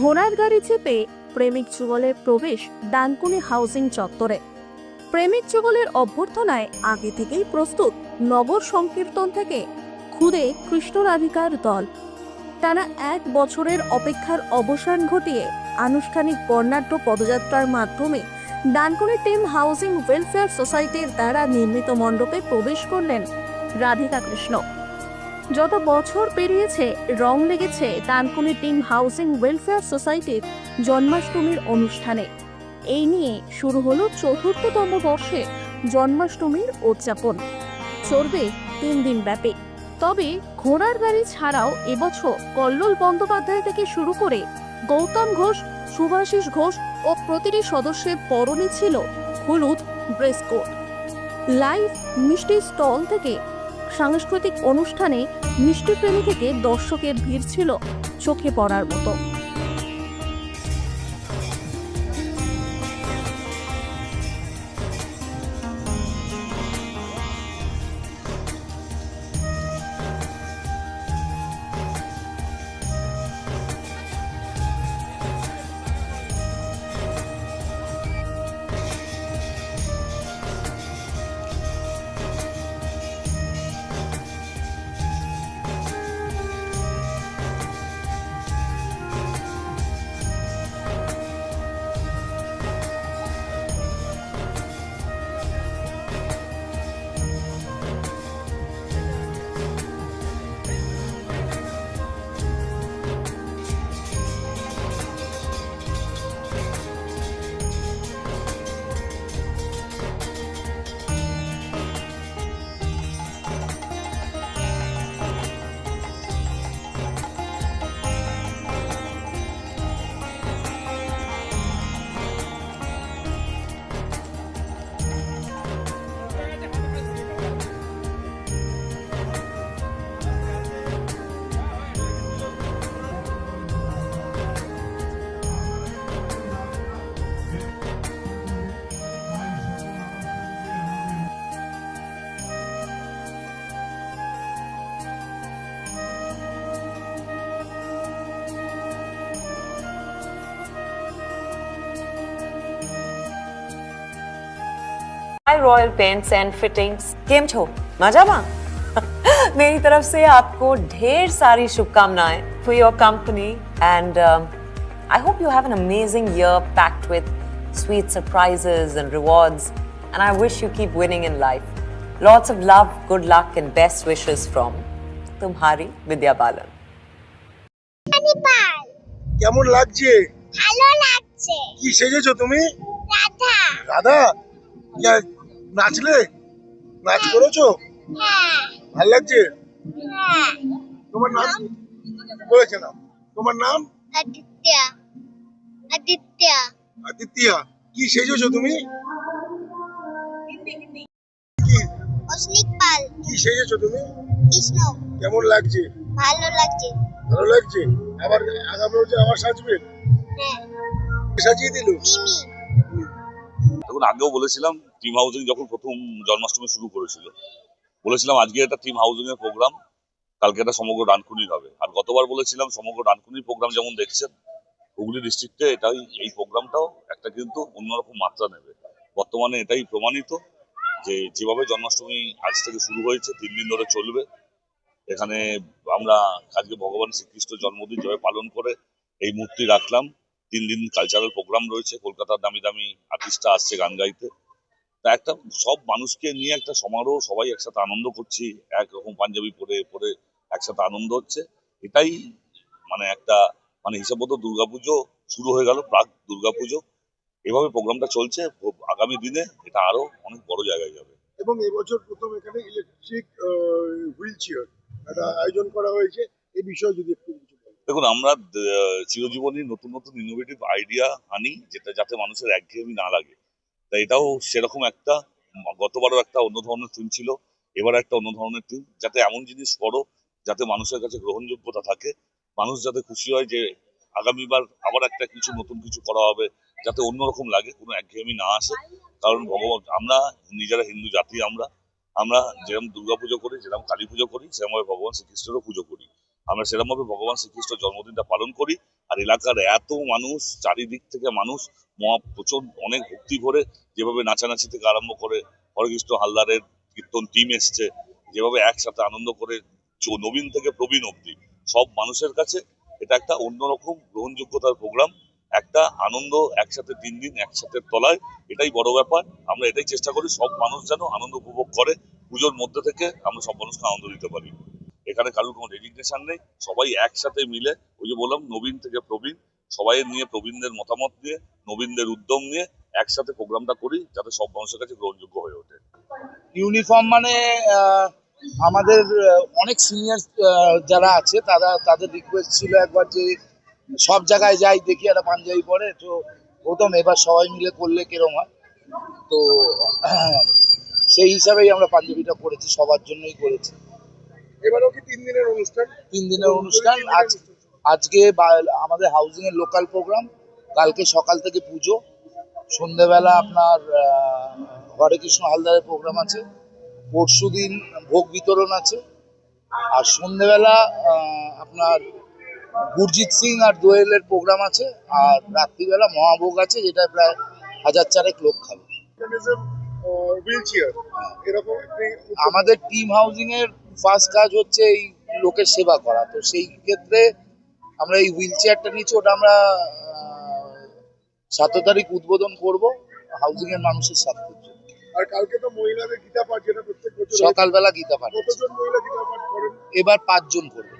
ঘোড়ার গাড়ি চেপে প্রেমিক যুগলের প্রবেশ ডানকুনি হাউজিং চত্বরে। প্রেমিক যুগলের অভ্যর্থনায় আগে থেকেই প্রস্তুত নগর সংকীর্তন থেকে খুদে কৃষ্ণরাধিকার দল। টানা এক বছরের অপেক্ষার অবসান ঘটিয়ে আনুষ্ঠানিক বর্ণাঢ্য পদযাত্রার মাধ্যমে ডানকুনি টিম হাউজিং ওয়েলফেয়ার সোসাইটির দ্বারা নির্মিত মণ্ডপে প্রবেশ করলেন রাধিকা কৃষ্ণ। যত বছর পেরিয়েছে, রং লেগেছে ডানকুনি টিম হাউসিং ওয়েলফেয়ার সোসাইটির জন্মাষ্টমীর অনুষ্ঠানে। এই নিয়ে শুরু হলো চতুর্থতম বর্ষে জন্মাষ্টমীর উদযাপন। চলবে তিন দিন ব্যাপী। তবে ঘোড়ার গাড়ি ছাড়াও এবছর কল্লোল বন্দ্যোপাধ্যায় থেকে শুরু করে গৌতম ঘোষ সুভাষিস ঘোষ ও প্রতিটি সদস্যের পরনে ছিল হলুদ ড্রেস কোড। লাইভ মিষ্টি স্টল থেকে সাংস্কৃতিক অনুষ্ঠানে মিষ্টিপ্রেমী থেকে দর্শকের ভিড় ছিল চোখে পড়ার মতো। Hi royal paints and fittings केम छो मजामा मेरी तरफ से आपको ढेर सारी शुभकामनाएं for your company and I hope you have an amazing year packed with sweet surprises and rewards and I wish you keep winning in life. Lots of love, good luck and best wishes from Tumhari Vidya Balan. পাল কেমন লাগছে ভালো লাগছে কি সেজেছো তুমি রাধা রাধা কি আর নাচলে নাচ করেছ? ভালো লাগছে? তোমার নাম? বলেছে না তোমার নাম? আদিত্য। আদিত্য। আদিত্যা। কি সেজেছো তুমি? কি? পাল। কি সেজেছো তুমি? কৃষ্ণ। কেমন লাগছে? ভালো লাগছে। ভালো লাগছে? আবার আগামী বছর আবার সাজবে? হ্যাঁ। সাজিয়ে দিল? মিমি। দেখুন আগেও বলেছিলাম টিম হাউজিং যখন প্রথম জন্মাষ্টমী শুরু করেছিল, বলেছিলাম আজকে একটা টিম হাউজিং এর প্রোগ্রাম কালকে একটা সমগ্র ডানকুনির হবে। আর গতবার বলেছিলাম সমগ্র ডানকুনির প্রোগ্রাম যেমন দেখছেন, হুগলি ডিস্ট্রিক্টে এটাই, এই প্রোগ্রামটাও একটা কিন্তু অন্যরকম মাত্রা নেবে। বর্তমানে এটাই প্রমাণিত যে যেভাবে জন্মাষ্টমী আজ থেকে শুরু হয়েছে, তিন দিন ধরে চলবে। এখানে আমরা আজকে ভগবান শ্রীকৃষ্ণ জন্মদিন যেভাবে পালন করে, এই মূর্তি রাখলাম। তিন দিন কালচারাল প্রোগ্রাম রয়েছে, কলকাতার দামি দামি আর্টিস্টরা আসছে গান গাইতে। তা একটা সব মানুষকে নিয়ে একটা সমারোহ সবাই একসাথে আনন্দ করছি। একরকম পাঞ্জাবি পরে পরে একসাথে আনন্দ হচ্ছে। এটাই মানে একটা মানে হিসাব মতো দুর্গাপুজো শুরু হয়ে গেল প্রাক দুর্গাপুজো। এভাবে প্রোগ্রামটা চলছে আগামী দিনে এটা আরও অনেক বড় জায়গায় যাবে। এবং এবছর প্রথম এখানে ইলেকট্রিক হুইল চেয়ার একটা আয়োজন করা হয়েছে। এই বিষয়ে যদি একটু দেখুন আমরা চিরজীবনই নতুন নতুন ইনোভেটিভ আইডিয়া আনি যেটা যাতে মানুষের একঘেয়েমি না লাগে। তাই এটাও সেরকম একটা, গতবারও একটা অন্য ধরনের থিম ছিল এবার একটা অন্য ধরনের থিম যাতে এমন জিনিস করো যাতে মানুষের কাছে গ্রহণযোগ্যতা থাকে, মানুষ যাতে খুশি হয় যে আগামীবার আবার একটা কিছু নতুন কিছু করা হবে, যাতে অন্যরকম লাগে, কোনো একঘেয়েমি না আসে। কারণ ভগবান, আমরা নিজেরা হিন্দু জাতি, আমরা আমরা যেরকম দুর্গা পুজো করি, যেরকম কালী পুজো করি, সেরকমভাবে ভগবান শ্রীকৃষ্ণেরও পুজো করি। আমরা সেরকমভাবে ভগবান শ্রীকৃষ্ণ জন্মদিনটা পালন করি আর এলাকার এত মানুষ, চারিদিক থেকে মানুষ, মহা প্রচণ্ড অনেক ভক্তি ভরে যেভাবে নাচানাচি থেকে আরম্ভ করে হরেকৃষ্ণ হালদারের কীর্তন টিম এসছে, যেভাবে একসাথে আনন্দ করে নবীন থেকে প্রবীণ অব্দি সব মানুষের কাছে এটা একটা অন্যরকম গ্রহণযোগ্যতার প্রোগ্রাম একটা আনন্দ একসাথে তিন দিন, একসাথে তলায়, এটাই বড় ব্যাপার। আমরা এটাই চেষ্টা করি, সব মানুষ যেন আনন্দ উপভোগ করে, পুজোর মধ্যে থেকে আমরা সব মানুষকে আনন্দ দিতে পারি। এখানে কারোর কোনো রেজিগনেশন নেই। সবাই একসাথে মিলে, ওই যে বললাম, নবীন থেকে প্রবীণ, সবাই নিয়ে প্রবীণদের মতামত নিয়ে, নবীনদের উদ্যম নিয়ে একসাথে প্রোগ্রামটা করি, যাতে সব মানুষের কাছে গ্রহণযোগ্য হয়ে ওঠে। ইউনিফর্ম মানে আমাদের অনেক সিনিয়র যারা আছে, তারা, তাদের রিকোয়েস্ট ছিল একবার যে সব জায়গায় যাই, দেখি একটা পাঞ্জাবি পরে, তো প্রথম এবার সবাই মিলে করলে কিরম হয়। তো, সেই হিসাবেই আমরা পাঞ্জাবিটা করেছি সবার জন্যই করেছি। এবারেও কি তিন দিনের অনুষ্ঠান? তিন দিনের অনুষ্ঠান। আজ আজকে আমাদের হাউজিং এর লোকাল প্রোগ্রাম কালকে সকাল থেকে পুজো। সন্ধেবেলা আপনার হরে কৃষ্ণ হালদারের প্রোগ্রাম আছে। পরশু দিন ভোগ বিতরণ আছে। আর সন্ধেবেলা আপনার গুরজিৎ সিং আর দোয়েলের প্রোগ্রাম আছে। আর রাত্রিবেলা মহাভোগ আছে যেটা প্রায় হাজার চারেক লোক খাবে। এরকম আমাদের টিম হাউজিং এর ফার্স্ট কাজ হচ্ছে এই লোকের সেবা করা। তো সেই ক্ষেত্রে আমরা এই হুইল চেয়ারটা নিচ্ছি ওটা আমরা সাত তারিখ উদ্বোধন করব হাউজিং এর মানুষের স্বার্থের জন্য। আর কালকে তো মহিলাদের গীতা পাঠ যেটা প্রত্যেক বছর সকালবেলা গীতা পাঠ কতজন মহিলা গীতা পাঠ করেন? এবার পাঁচজন করবে